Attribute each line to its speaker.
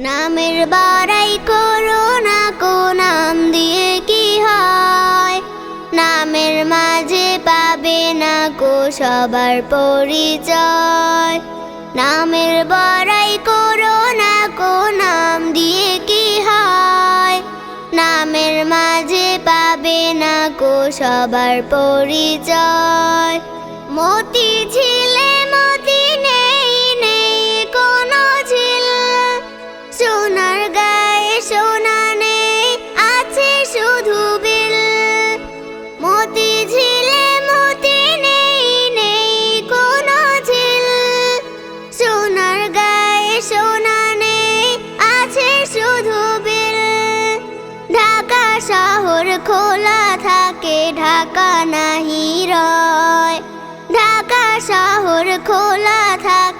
Speaker 1: নামের বাড়াই করো না কো নাম দিয়ে কি হয়? নামের মাঝে পাবে না কো সবার পরিচয়। নামের বড়াই করো না কো নাম দিয়ে কি হয়? নামের মাঝে পাবে না কো সবার পরিচয়। মতি ঝিলে ঢাকা নাহি রয়। ঢাকা শহর খোলা থাকে